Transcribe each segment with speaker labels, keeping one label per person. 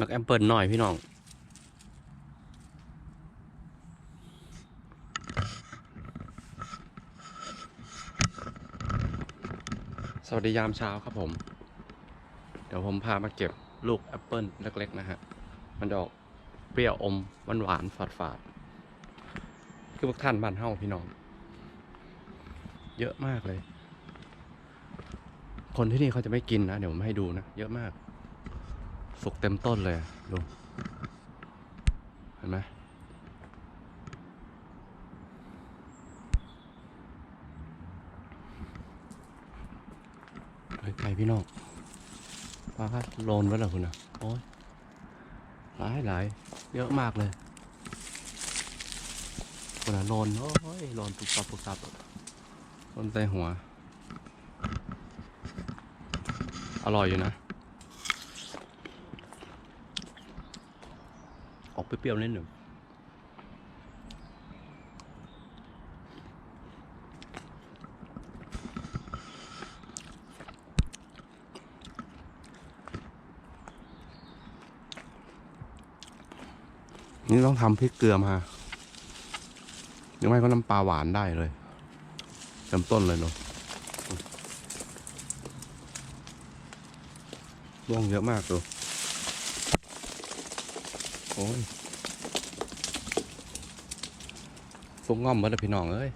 Speaker 1: มักแอมเปิลหน่อยพี่น้องสวัสดียามเช้าครับผม เดี๋ยวผมพามาเก็บลูกแอปเปิลเล็ก ๆ นะฮะ มันจะออกเปรี้ยวอมหวานหวานๆฝาดฝาดๆคือพวกท่านบ้านเฮ้าพี่น้อง เยอะมากเลย คนที่นี่เขาจะไม่กินนะ เดี๋ยวผมให้ดูนะ เยอะมาก สุกเต็มต้นเลยอะดูเห็นไหมเฮ้ยไกลพี่น้องฟ้าโลนไว้แล้วคุณนะโอ้ยหลายหลายเยอะมากเลยคุณนะโลนโอ้ยโลนปุบปับปุบปับโลนใส่หัว อร่อยอยู่นะ ออกเปรี้ยวๆนิดหนึ่งนี่ต้องทำพริกเกลือมาหรือไม่ก็น้ำปลาหวานได้เลยเริ่มต้นเลยเนาะร่วงเยอะมากดูโอ้ยฟุกง่อมเมื่อพี่น้องเอ้ย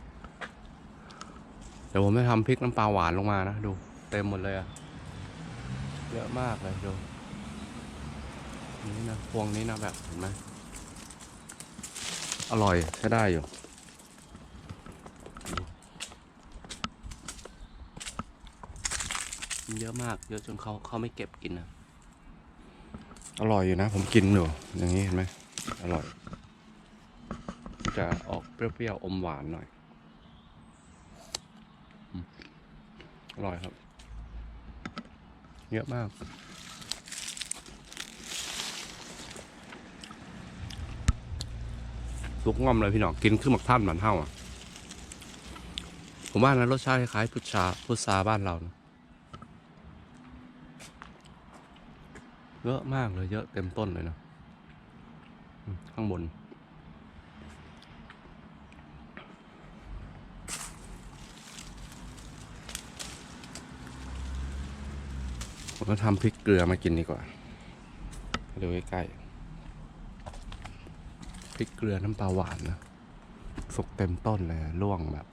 Speaker 1: เดี๋ยวผมจะทำพริกน้ำปลาหวานลงมานะ ดู เต็มหมดเลยอะเยอะมากเลยดู นี่นะ พวงนี้นะแบบเห็นไหมอร่อยใช้ได้อยู่ เยอะมาก เยอะจนเขาเขาไม่เก็บกินนะ อร่อยอยู่นะ ผมกินอยู่อย่างนี้เห็นไหมอร่อย จะออกเปรี้ยวๆอมหวานหน่อยอร่อยครับ เยอะมากลุกง่อมเลยพี่น้องกินขึ้นหมักท่านหมันเท่าอะ ผมว่านะรสชาติคล้ายพุทราพุทราบ้านเรานะ เยอะมากเลยเยอะเต็มต้นเลยนะข้างบน ผมก็ทำพริกเกลือมากินดีกว่าดูใกล้ๆพริกเกลือน้ำปลาหวานนะสุกเต็มต้นเลยร่วงแบบ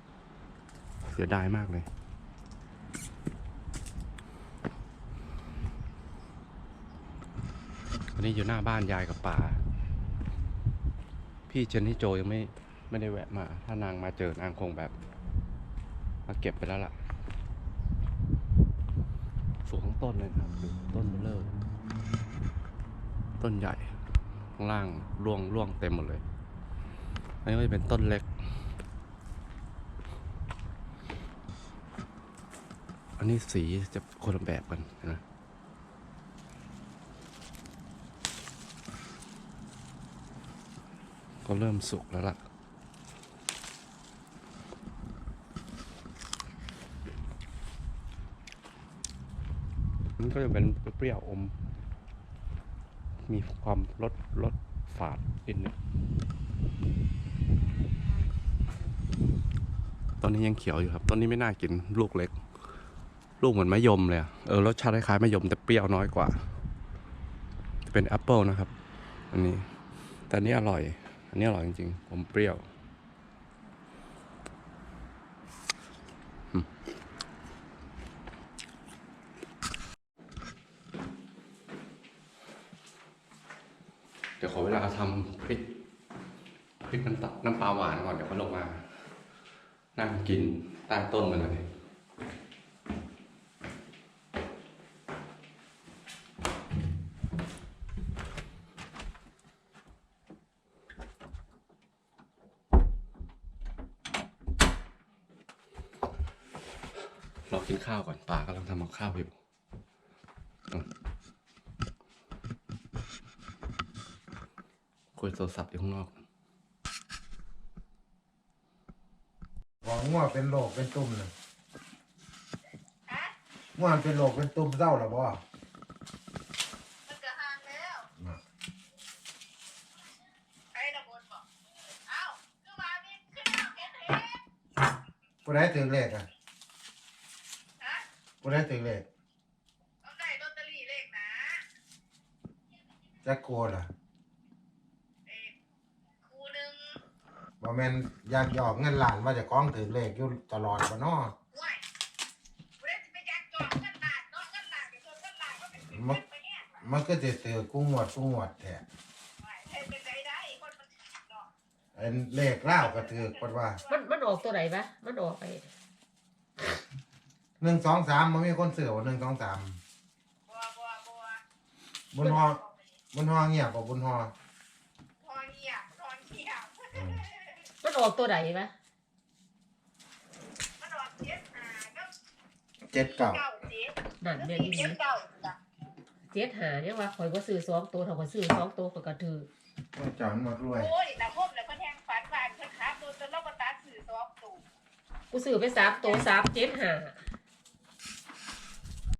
Speaker 1: เสียดายมากเลย วันนี้อยู่หน้าบ้านยายกับป่า พี่เจนนี่โจยังไม่ไม่ได้แวะมา ถ้านางมาเจอนางคงแบบ มาเก็บไปแล้วล่ะสูงทั้งต้นเลยนะครับดูต้นเบลอต้นใหญ่ข้างล่างร่วงร่วงเต็มหมดเลย อันนี้ก็จะเป็นต้นเล็ก อันนี้สีจะคนละแบบกันนะ ก็เริ่มสุกแล้วล่ะ มันก็จะเป็นเปรี้ยวอม มีความรสรสฝาดนิดนึงตอนนี้ยังเขียวอยู่ครับตอนนี้ไม่น่ากินลูกเล็ก ลูกเหมือนมะยมเลยเออรสชาติคล้ายๆมะยมแต่เปรี้ยวน้อยกว่า เป็นแอปเปิลนะครับ อันนี้ แต่นี้อร่อย อันนี้อร่อยจริงๆ ผมเปรี้ยว เดี๋ยวขอเวลาทำพริกพริกน้ำตน้ำปลาหวานก่อน เดี๋ยวเขาลงมา นั่งกินใต้ต้นมันเลย รากินข้าวก่อนป้ากำลังทำกับข้าวอยู่คุยโทรศัพท์อยู่ข้างนอก
Speaker 2: หัวง่วเป็นโรคเป็นตุ่มเลยง่วเป็นโรคเป็นตุ่มเจ้าหรอบ่
Speaker 3: มันก็ห่างแล้ว
Speaker 2: ไอ้ระบบอกเอคนเหนถึงเลขอะะผู้ได้ถึงเลข
Speaker 3: เอาได้ลอตเตอรี่เลขนะ
Speaker 2: จักโกล่ะ
Speaker 3: เอ้ครูหนึ่ง
Speaker 2: บ่แม่นอยากหยอกเงินหลานว่าเจะคล้าของถึงเลขอยู่ตลอดบ่เนาะ
Speaker 3: ห่วยกูได้สิไปจักจองเงินบาทเนาะเงินบาทกับส่วนเงินบาทก็เป็นสิบเงินไปเนี่ย
Speaker 2: มันก็จะตือกูงวดกูงวดแท้
Speaker 3: ห่วยเฮ็ดเป็นไปได้คนมันเนาะ
Speaker 2: ไอ้เลขเล่าวก็ถือปดว่า
Speaker 4: มันมันออกตัวไหนปะมันออกไป
Speaker 2: หนึ่งสองสามมันมีคนเสือว่าหนึ่งสองสาม
Speaker 3: บัวบัวบัว
Speaker 2: บนหอบนหอเงียบกว่าบนหอ
Speaker 3: พอเงียบพอเงียบ
Speaker 2: อืม
Speaker 4: มันออกตัวไหนปะ
Speaker 3: มันออกเจ็ดหาก็
Speaker 2: เจ็ดเก่า
Speaker 3: เก้าเจ็ด
Speaker 4: นั่น
Speaker 3: แล้ว
Speaker 4: เรียน
Speaker 3: สี่
Speaker 4: ดี
Speaker 3: เจ็ดเก้าจ้ะ
Speaker 4: เจ็ดหาเนี่ยว่าข่อยก็ซื้อสองตัวเท่ากับซื้อสองตัวข่อยก็ถือ
Speaker 2: ต้องจอนมารวย
Speaker 3: โอ้ยแต่พบแล้วก็แทงฝันว่าเพิ่นขับรถจนเราก็ตัดสื่อสองตู่
Speaker 4: กูซื้อไปสามตัวสามเจ็ดหา